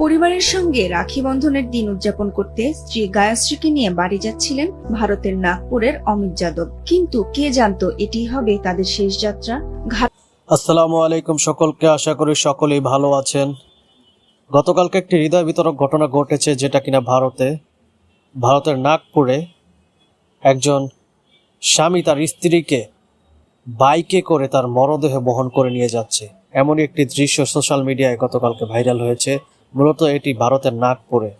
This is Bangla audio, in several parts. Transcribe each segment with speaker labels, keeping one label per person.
Speaker 1: পরিবারের সঙ্গে রাখি বন্ধনের দিন উদযাপন করতে স্ত্রী গায়াশ্রীকে নিয়ে বাড়ি যাচ্ছিলেন ভারতের নাগপুরের অমিত যাদব। কিন্তু কে জানতো এটি হবে তাদের শেষ যাত্রা?
Speaker 2: আসসালামু আলাইকুম সকলকে, আশা করি সকলেই ভালো আছেন। গতকালকে একটি হৃদয় বিতরক ঘটনা ঘটেছে যেটা কিনা ভারতে। ভারতের নাগপুরে একজন স্বামী তার স্ত্রীকে বাইকে করে তার মরদেহ বহন করে নিয়ে যাচ্ছে। এমনই একটি দৃশ্য সোশ্যাল মিডিয়ায় গতকালকে ভাইরাল হয়েছে। মূলত এটি ভারতের নাগপুরে।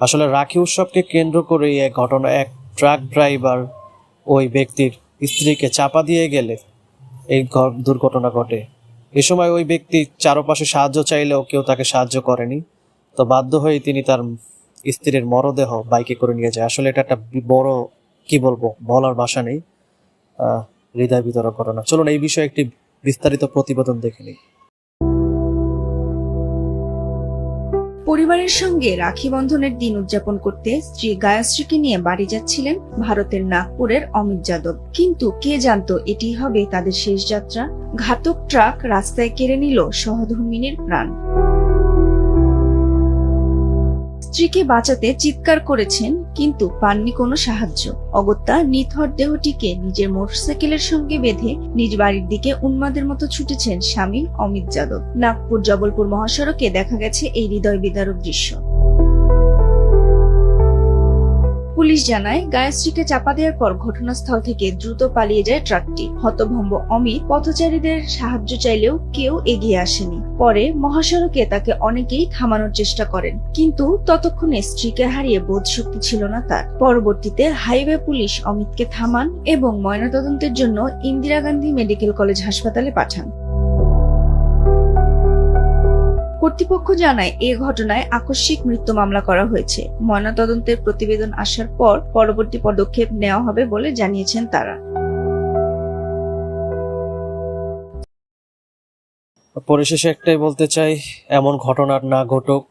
Speaker 2: আসলে রাখি উৎসবকে কেন্দ্র করে এই ঘটনা, এক ট্রাক ড্রাইভার ওই ব্যক্তির স্ত্রীকে চাপা দিয়ে গেলে এই দুর্ঘটনা ঘটে। এ সময় ওই ব্যক্তি চারপাশে সাহায্য চাইলেও কেউ তাকে সাহায্য করেনি। তো বাধ্য হয়ে তিনি তার স্ত্রীর মরদেহ বাইকে করে নিয়ে যায়। আসলে এটা একটা বড়, কি বলব, বলার ভাষা নেই। হৃদয় বিতরক ঘটনা। চলুন এই বিষয়ে একটি বিস্তারিত প্রতিবেদন দেখে নিই।
Speaker 1: পরিবারের সঙ্গে রাখি বন্ধনের দিন উদযাপন করতে স্ত্রী গায়াশ্রীকে নিয়ে বাড়ি যাচ্ছিলেন ভারতের নাগপুরের অমিত যাদব। কিন্তু কে জানত এটি হবে তাদের শেষ যাত্রা? ঘাতক ট্রাক রাস্তায় কেড়ে নিল সহধর্মিনীর প্রাণ। স্ত্রীকে বাঁচাতে চিৎকার করেছেন, কিন্তু পাননি কোনো সাহায্য। অগত্যা নিথর দেহটিকে নিজের মোটরসাইকেলের সঙ্গে বেঁধে নিজ বাড়ির দিকে উন্মাদের মতো ছুটেছেন স্বামী অমিত যাদব। নাগপুর জবলপুর মহাসড়কে দেখা গেছে এই হৃদয় বিদারক দৃশ্য। পুলিশ জানায় গায়শ্রীকে চাপা দেওয়ার পর ঘটনাস্থল থেকে দ্রুত পালিয়ে যায় ট্রাকটি। হতভম্ব অমিত পথচারীদের সাহায্য চাইলেও কেউ এগিয়ে আসেনি। পরে মহাসড়কে তাকে অনেকেই থামানোর চেষ্টা করেন, কিন্তু ততক্ষণে স্ত্রীকে হারিয়ে বোধ শক্তি ছিল না তার। পরবর্তীতে হাইওয়ে পুলিশ অমিতকে থামান এবং ময়নাতদন্তের জন্য ইন্দিরা গান্ধী মেডিকেল কলেজ হাসপাতালে পাঠান। কর্তৃপক্ষ জানায়, এ ঘটনায় আকস্মিক মৃত্যু মামলা করা হয়েছে। ময়নাতদন্তের প্রতিবেদন আসার পর পরবর্তী পদক্ষেপ নেওয়া হবে বলে জানিয়েছেন তারা।
Speaker 2: পরিশেষে একটাই বলতে চাই, এমন ঘটনার না ঘটুক।